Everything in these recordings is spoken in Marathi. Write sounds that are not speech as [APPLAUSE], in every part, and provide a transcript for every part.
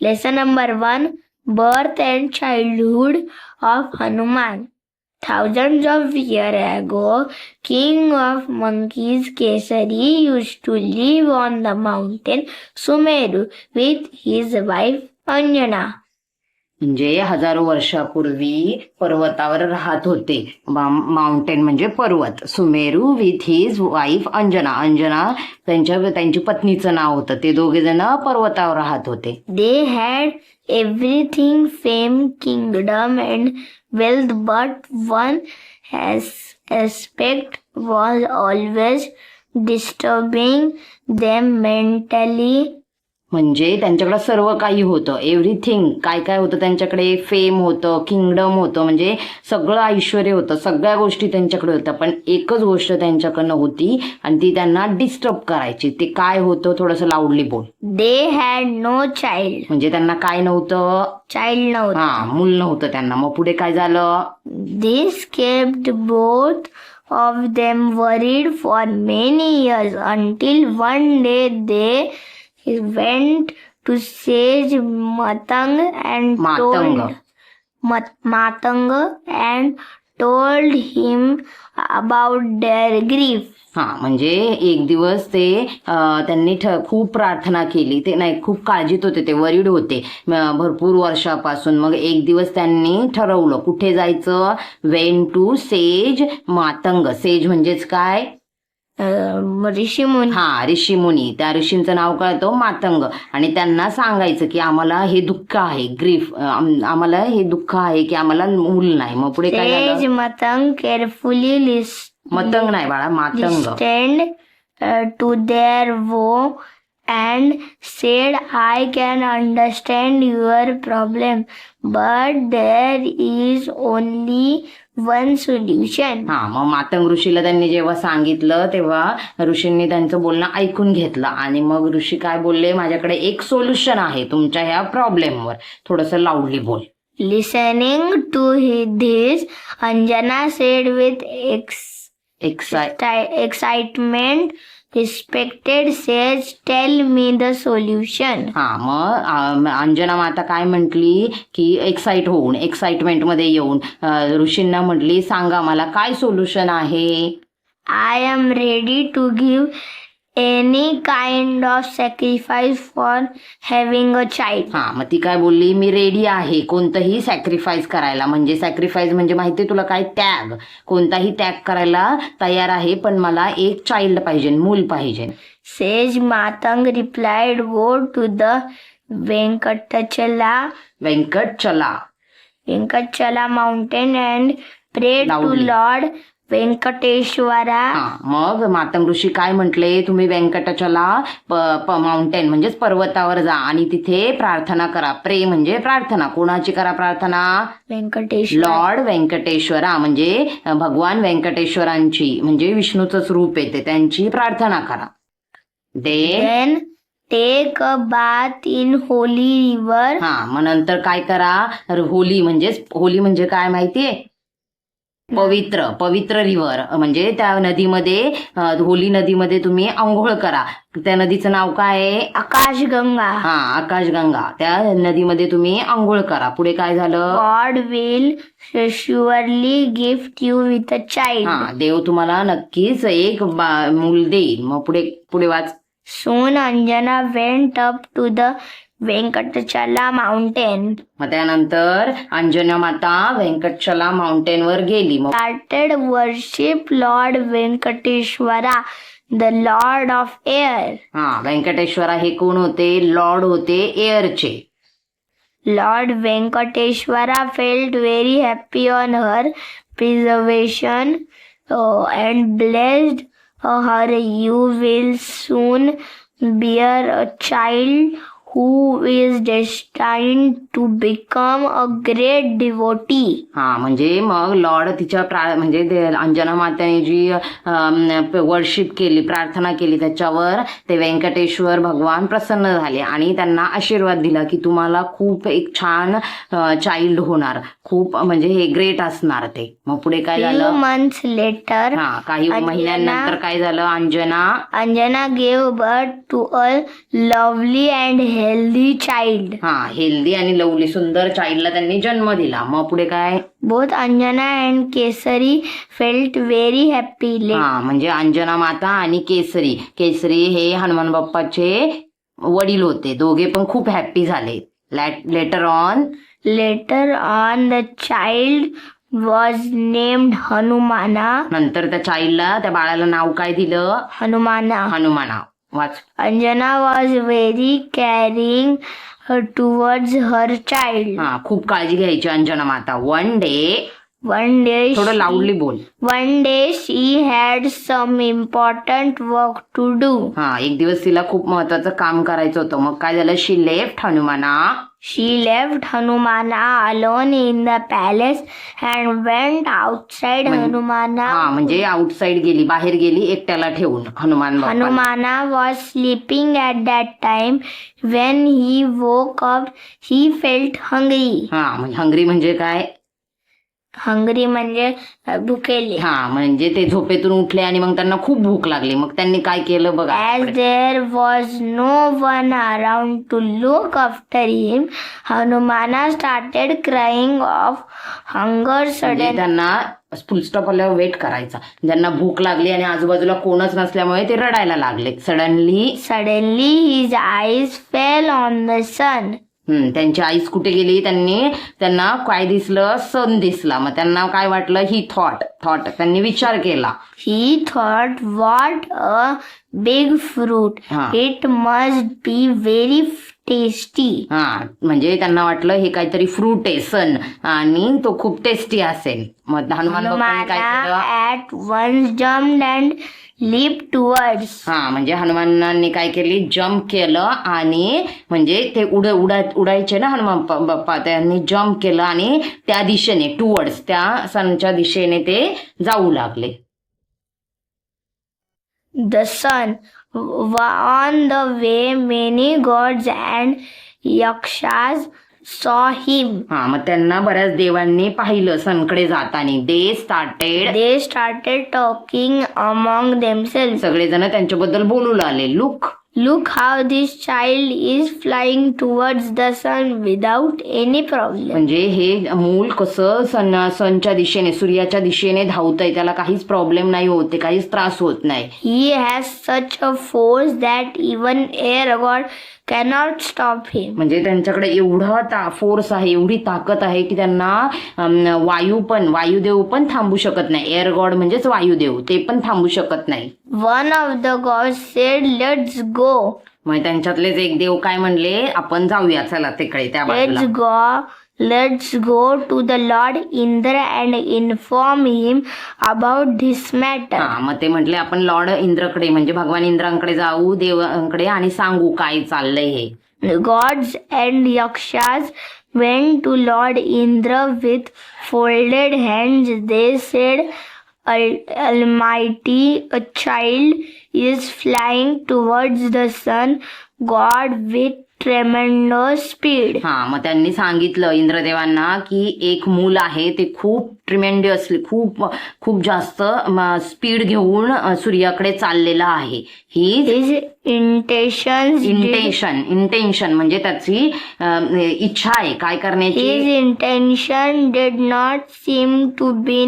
Lesson number one Birth and Childhood of Hanuman. Thousands of years ago, King of Monkeys Kesari used to live on the mountain Sumeru with his wife Anjana. म्हणजे हजारो वर्षापूर्वी पर्वतावर राहत होते. माउंटेन म्हणजे पर्वत. Sumeru with his wife Anjana. Anjana त्यांच्या त्यांची पत्नीचं नाव होतं. ते दोघे जण पर्वतावर राहत होते. They had everything fame kingdom and wealth but one has aspect was always disturbing them mentally म्हणजे त्यांच्याकडे सर्व काही होतं. एव्हरीथिंग काय काय होतं त्यांच्याकडे? फेम होतं किंगडम होतं म्हणजे सगळं ऐश्वर होतं. सगळ्या गोष्टी त्यांच्याकडे होत्या. पण एकच गोष्ट त्यांच्याकडनं होती आणि ती त्यांना डिस्टर्ब करायची. ते काय होतं थोडंसं लाऊडली बोल. They had no child. म्हणजे त्यांना काय नव्हतं? Child no. हा मूल नव्हतं त्यांना. मग पुढे काय झालं? This kept both of them worried for many years until one day they went to sage Matang and Matang told Mat- Matanga and told him about their grief. हा म्हणजे एक दिवस ते अं, त्यांनी ठ- खूप प्रार्थना केली. ते नाही खूप काळजीत होते ते वरीड होते. म- भरपूर वर्षापासून. मग एक दिवस त्यांनी ठरवलं कुठे जायचं? Went to sage Matang sage म्हणजेच काय? ऋषी मुनी. हा ऋषी मुनी. त्या ऋषींचं नाव कळतं मातंग. आणि त्यांना सांगायचं की आम्हाला हे दुःख आहे ग्रीफ आम्हाला हे दुःख आहे की आम्हाला मूल नाही. मग पुढे काय झालं? Matang carefully lis- मतंग नाही बाळा Matang. To their woe. and said i can understand your problem but there is only one solution हा मग मातंग ऋषीला त्यांनी जेव्हा सांगितलं तेव्हा ऋषींनी त्यांचं बोलणं ऐकून घेतलं. आणि मग ऋषी काय बोलले? माझ्याकडे एक सोल्युशन आहे तुमच्या ह्या प्रॉब्लेमवर थोडस लाऊडली बोल. Listening to he this Anjana said with ex excite excitement respected sage, tell me the solution. हा मग अंजना माता काय म्हटली की एक्साइट होऊन एक्साइटमेंटमध्ये येऊन अं, ऋषींना म्हटली सांगा मला काय सोल्युशन आहे I am ready to give any kind of sacrifice for having a child हा मग ती काय बोलली? मी रेडी आहे. कोणतंही सॅक्रिफाईस करायला म्हणजे सॅक्रिफाईस म्हणजे माहिती तुला काय? त्याग. कोणताही त्याग करायला तयार आहे पण मला एक चाइल्ड पाहिजे मूल पाहिजे. Sage Matang replied go to the Venkatachala. Venkatachala Venkatachala mountain and pray to lord हा मग मातंग ऋषी काय म्हटले? तुम्ही व्यंकटाचला माउंटेन म्हणजेच पर्वतावर जा आणि तिथे प्रार्थना करा. प्रे म्हणजे प्रार्थना. कोणाची करा प्रार्थना? Venkateshwara. लॉर्ड व्यंकटेश्वरा म्हणजे भगवान व्यंकटेश्वरांची म्हणजे विष्णूचंच रूप येते. त्यांची प्रार्थना करा. दे Then take a bath in holy river. हा मग नंतर काय करा? होली म्हणजेच होली म्हणजे काय माहितीये? पवित्र पवित्र रिव्हर म्हणजे त्या नदीमध्ये अ, होली नदीमध्ये तुम्ही आंघोळ करा. त्या नदीचं नाव काय आहे? Akashganga. हा आकाशगंगा. त्या नदीमध्ये तुम्ही आंघोळ करा. पुढे काय झालं? God will surely gift you with a child. हा देव तुम्हाला नक्कीच एक मूल देईल. मग पुढे पुढे वाच. Soon Anjana went up to the Venkatachala mountain मग त्यानंतर अंजना माता व्यंकटचला माउंटेन वर गेली. Started worship lord Venkateshwara the lord of air हा व्यंकटेश्वरा हे कोण होते? लॉर्ड होते एअरचे lord Venkateshwara felt very happy on her preservation and blessed her you will soon bear a child who is destined to become a great devotee. हा म्हणजे मग लॉर्ड तिच्या प्रा म्हणजे ते अंजना मात्याने जी वर्शिप केली प्रार्थना केली त्याच्यावर ते व्यंकटेश्वर भगवान प्रसन्न झाले आणि त्यांना आशीर्वाद दिला की तुम्हाला खूप एक छान चाइल्ड होणार. खूप म्हणजे हे ग्रेट असणार ते. मग पुढे काय Few झालं? months later, हा काही अंजना- महिन्यांनंतर काय झालं? Anjana? Anjana gave birth to a lovely and healthy child. हा हेल्दी आणि लवली सुंदर चाइल्डला त्यांनी जन्म दिला मग पुढे काय Anjana and Kesari felt very happy. Later, हा म्हणजे अंजना माता आणि केसरी केसरी हे हनुमान बाप्पाचे वडील होते दोघे पण खूप हॅप्पी झाले later on later on, the child was named Hanumana. नंतर त्या चाइल्डला त्या बाळाला नाव काय दिलं Hanumana. Hanumana watch. Anjana was very caring towards her child खूप काळजी घ्यायची अंजना माता. वन डे वन डे थोडं लाऊडली बोल. One day she had some important work to do हा एक दिवस तिला खूप महत्वाचं काम करायचं होतं. मग काय झालं? She left Hanumana she left Hanumana alone in the palace and went outside Hanumana म्हणजे आउटसाइड गेली बाहेर गेली एकट्याला ठेवून Hanuman Hanumana was sleeping at that time when he woke up he felt hungry हा म्हणजे हंग्री म्हणजे काय? Hungry म्हणजे भुकेले. हा म्हणजे ते झोपेतून उठले आणि मग त्यांना खूप भूक लागली मग त्यांनी काय केलं बघा As there was no one around to look after him, Hanumana started crying of hunger म्हणजे suddenly. त्यांना फुलस्टॉप आल्यावर वेट करायचा ज्यांना भूक लागली आणि आजूबाजूला कोणच नसल्यामुळे ते रडायला लागले suddenly Suddenly his eyes fell on the sun. त्यांची आईस कुठे गेली त्यांनी त्यांना काय दिसलं सन दिसला. मग त्यांना काय वाटलं? ही थॉट थॉट त्यांनी विचार केला. He thought, what a big fruit. हा. It must be very f- tasty. हा म्हणजे त्यांना वाटलं हे काहीतरी फ्रूट आहे सन आणि तो खूप टेस्टी असेल. मग हनुमान बाप्पाने काय Hanumana केलं leaped towards. हा म्हणजे हनुमानांनी काय केली जम्प केलं आणि म्हणजे ते उड उडा उडायचे ना हनुमान बाप्पा त्यांनी जम्प केलं आणि त्या दिशेने टुवर्ड्स त्या सनच्या दिशेने ते जाऊ लागले The sun. W- On the way, many gods and saw him. हा मग त्यांना बऱ्याच देवांनी पाहिलं सनकडे जाताना they started They started talking among themselves. सगळेजण त्यांच्याबद्दल बोलू लागले look Look how this child is flying towards the sun without any problem. म्हणजे हे मूल कसं सन सनच्या दिशेने सूर्याच्या दिशेने धावतंय त्याला काहीच प्रॉब्लेम नाही होत काहीच त्रास होत नाही He has such a force that even air god cannot stop him. म्हणजे त्यांच्याकडे एवढा ता फोर्स आहे एवढी ताकद आहे की त्यांना अम, वायू पण वायुदेव पण थांबू शकत नाही एअर गॉड म्हणजेच वायुदेव ते पण थांबू शकत नाही One of the gods said, Let's go. मग त्यांच्यातलेच एक देव काय म्हणले? आपण जाऊया. चला तिकडे त्या let's go let's go to the lord Indra and inform him about this matter मग ते म्हटले आपण लॉर्ड इंद्रकडे म्हणजे भगवान इंद्रांकडे जाऊ देवांकडे आणि सांगू काय चाललंय हे. Gods and yakshas went to lord Indra with folded hand they said almighty a child is flying towards the sun, God with tremendous speed. हा मग त्यांनी सांगितलं इंद्रदेवांना की एक मूल आहे ते खूप ट्रिमेंडियसली खूप खूप जास्त स्पीड घेऊन सूर्याकडे चाललेलं आहे. ही did, इंटेन्शन इंटेन्शन म्हणजे त्याची इच्छा आहे काय करण्याची? His intention did not seem to be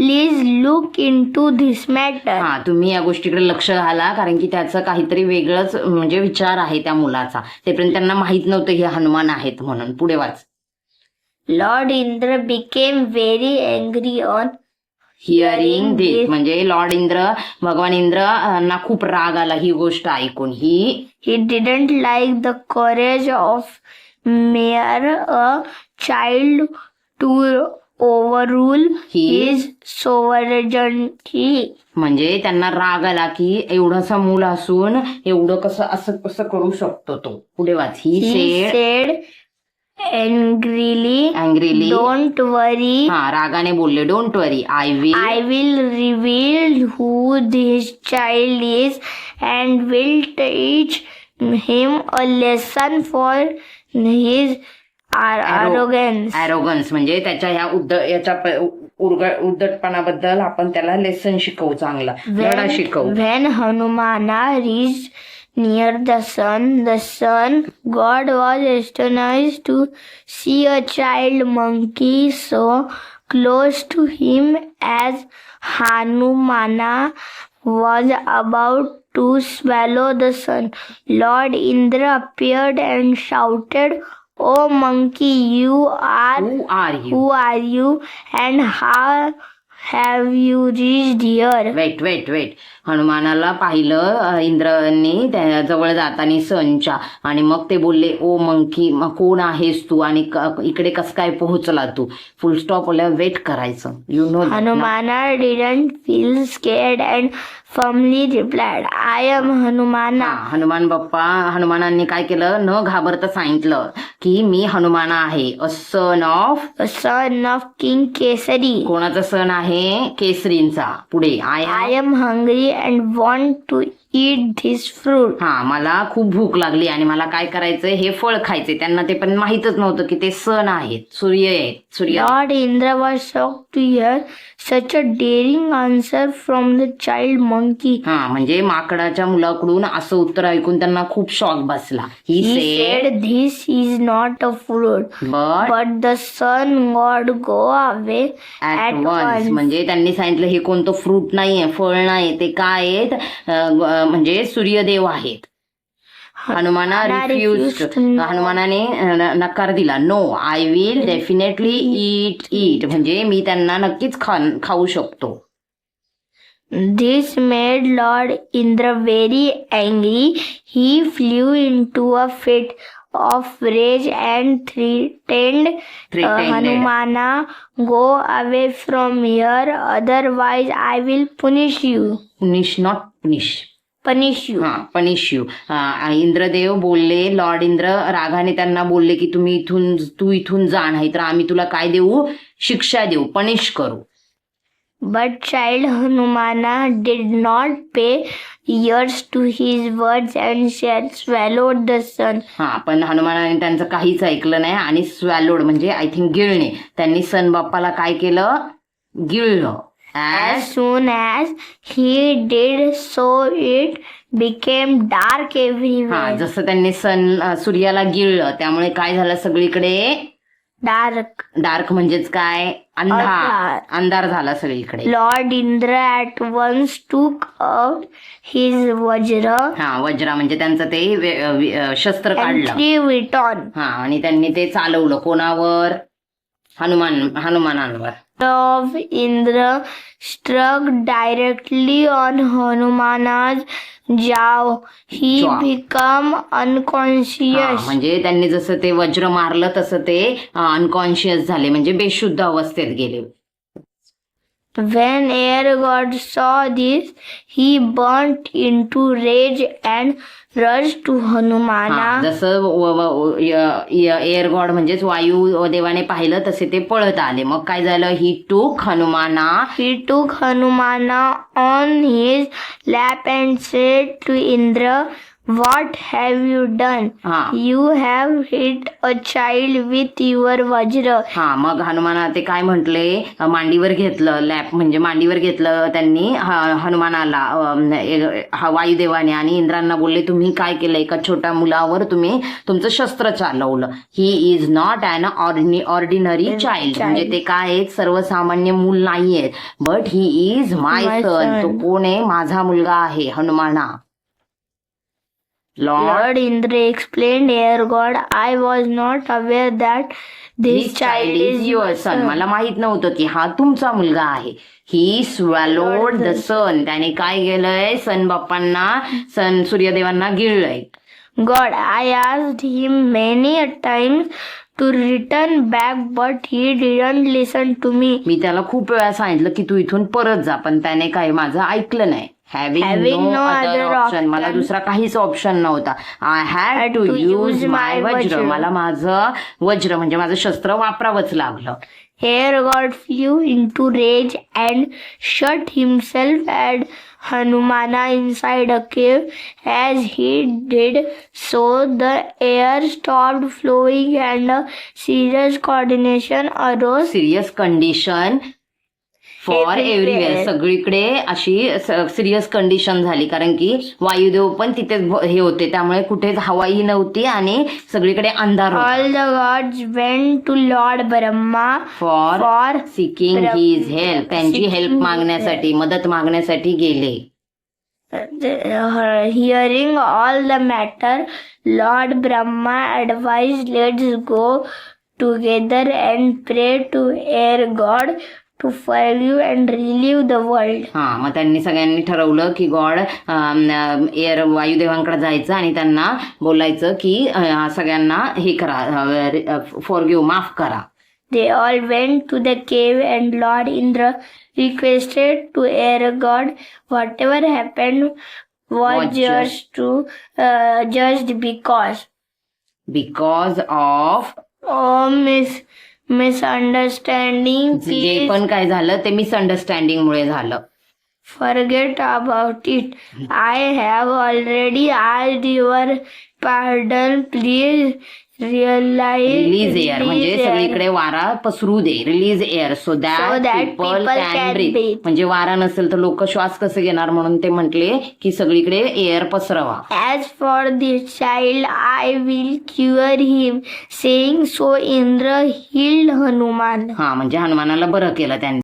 noble. Please look into this matter. हा तुम्ही या गोष्टीकडे लक्ष घाला कारण की त्याचं काहीतरी वेगळंच म्हणजे विचार आहे त्या मुलाचा. तेपर्यंत त्यांना माहीत नव्हतं हे हनुमान आहेत म्हणून. पुढे वाच. Lord Indra became very angry on hearing this म्हणजे लॉर्ड इंद्र भगवान इंद्र अ, ना खूप राग आला ही गोष्ट ऐकून. ही he didn't like the courage of mere a child to overrule his सोवरजी म्हणजे त्यांना राग आला की एवढस मूल असून एवढं कसं असं कसं करू शकतो तो. पुढे वाच. ही सेड एनग्रीली एनग्रीली डोंट वरी हा रागाने बोलले don't worry I will I will reveal who this child is and will teach him a lesson for his arrogance म्हणजे त्याच्या ह्या उद्ध याच्या उद्धटपणाबद्दल आपण त्याला लेसन शिकवू चांगला. लढा शिकवू. When Hanumana reached near the sun the sun god was astonish to see a child monkey so close to him as Hanumana was about to swallow the sun lord Indra appeared and shouted O monkey, you are who are you who are you? And how have you reached here? Wait wait wait हनुमानाला पाहिलं अ, इंद्रांनी त्या जवळ जाताना सनच्या आणि मग ते बोलले ओ मंकी मग कोण आहेस तू? आणि क- इकडे कस काय पोहोचला तू? फुल स्टॉप वेट करायचं. You know Hanumana didn't feel scared and firmly replied, I am Hanumana. Hanuman बाप्पा हनुमानांनी काय केलं? न घाबरता सांगितलं की मी हनुमाना आहे. A son of son of King Kesari. कोणाचा सण आहे? केसरींचा. पुढे I I am hungry and want to eat this fruit. हा मला खूप भूक लागली आणि मला काय करायचंय? हे फळ खायचे त्यांना ते पण माहीतच नव्हतं की ते सण आहेत. सूर्य आहेत. सूर्य Lord Indra was shocked to hear such a daring answer from the child monkey. हा म्हणजे माकडाच्या मुलाकडून असं उत्तर ऐकून त्यांना खूप शॉक बसला he He said said, This is not a fruit, but but the sun god go away at once. म्हणजे त्यांनी सांगितलं हे कोणतं फ्रूट नाहीये फळ नाही ते काय आहेत अं, ग- म्हणजे सूर्यदेव आहेत [LAUGHS] हनुमाना रिफ्यूज हनुमानाने नकार दिला. No I will definitely eat eat म्हणजे मी त्यांना नक्कीच खाऊ शकतो. This made lord Indra very angry he flew into a fit of rage and threatened Hanumana go away from here otherwise I will punish you punish not punish You. हा पनिश यू इंद्रदेव बोलले लॉर्ड इंद्र रागाने त्यांना बोलले की तुम्ही इथून तू इथून जा नाही तर आम्ही तुला काय देऊ? शिक्षा देऊ पनिश करू. But child Hanumana did not pay ears to his words and said, swallowed the sun. हा पण हनुमानाने त्यांचं काहीच ऐकलं नाही आणि स्वॅलोड म्हणजे आय थिंक गिळणे. त्यांनी सन बाप्पाला काय केलं? गिळलं. As soon as he did so, it became dark हा everywhere. जसं त्यांनी सन अ, सूर्याला गिळलं त्यामुळे काय झालं सगळीकडे Dark. डार्क म्हणजेच काय अंधार अंधार. अंधार झाला सगळीकडे Lord Indra at once took out his Vajra हा वज्रा म्हणजे त्यांचं ते वे- अ, वि- अ, शस्त्र and काढलं threw it on. हा आणि त्यांनी ते चालवलं कोणावर हनुमान हनुमानांवर Dow Indra struck directly on Hanumana's jaw he become unconscious म्हणजे त्यांनी जसं ते वज्र मारलं तसं ते अनकॉन्शियस झाले म्हणजे बेशुद्ध अवस्थेत गेले. When Air God saw this, he burnt into rage and rushed to हा, Hanumana. जसं व- व- य- य- एअर गॉड म्हणजेच वायू देवाने पाहिलं तसे ते पळत आले मग काय झालं ही टूक हनुमाना He took Hanumana on his lap and said to Indra, What have you done? हा. You have hit a child with your Vajra. हा मग हनुमाना ते काय म्हंटले? मांडीवर घेतलं लॅप म्हणजे मांडीवर घेतलं त्यांनी ह- हनुमानाला अं, ए- हा वायुदेवाने आणि इंद्रांना बोलले तुम्ही काय केलं? एका छोट्या मुलावर तुम्ही तुमचं शस्त्र चालवलं. He is not an ordinary child म्हणजे ते काय आहेत? सर्वसामान्य मूल नाहीयेत. But he is my My son son. तो कोण आहे? माझा मुलगा आहे हनुमाना. Lord Indra explained, Air God, I was not aware that this child is your sun son. मला माहीत नव्हतं की हा तुमचा मुलगा आहे ही स्वॅलोड द सन त्याने काय केलंय सन बाप्पांना सन सूर्यदेवांना गिळलंय God, I asked him many a times to return back, but he didn't listen to me. मी त्याला खूप वेळा सांगितलं की तू इथून परत जा पण त्याने काय माझं ऐकलं नाही हॅव्हिंग नो अदर ऑप्शन मला दुसरा काहीच ऑप्शन नव्हता. I had to use my vajra मला माझं वज्र म्हणजे माझं शस्त्र वापरावंच लागलं. Here god flew into rage and shut himself and Hanuman inside a cave as he did so the air stop flowing and a serious coordination arose serious condition for everywhere सगळीकडे अशी सिरियस कंडिशन झाली. कारण की वायुदेव पण तिथेच भ- हे होते. त्यामुळे कुठेच हवाही नव्हती आणि सगळीकडे अंधार All the gods went to Lord Brahma for for seeking his help त्यांची हेल्प मागण्यासाठी मदत मागण्यासाठी गेले. Uh, hearing all the matter. Lord Brahma advised, let's go together and pray to air God to forgive and relieve the world. हा मग त्यांनी सगळ्यांनी ठरवलं की गॉड एअर वायुदेवांकडे जायचं आणि त्यांना बोलायचं की अं, सगळ्यांना हे करा फॉरगिव्ह माफ करा They all went to the cave and Lord Indra requested to air God whatever happened was Was just to uh, just because because of oh miss misunderstanding जे पण काय झालं ते मिसअंडरस्टँडिंग मुळे झालं. Forget about it I have already I your pardon please realize release air म्हणजे release air. सगळीकडे वारा पसरू दे release air so So that that people people can can breathe. म्हणजे वारा नसेल तर लोक श्वास कसे घेणार म्हणून ते म्हटले की सगळीकडे एअर पसरवा As for this child, I will cure him. Saying so, Indra healed Hanuman. हा म्हणजे हनुमानाला बरं केलं त्यांनी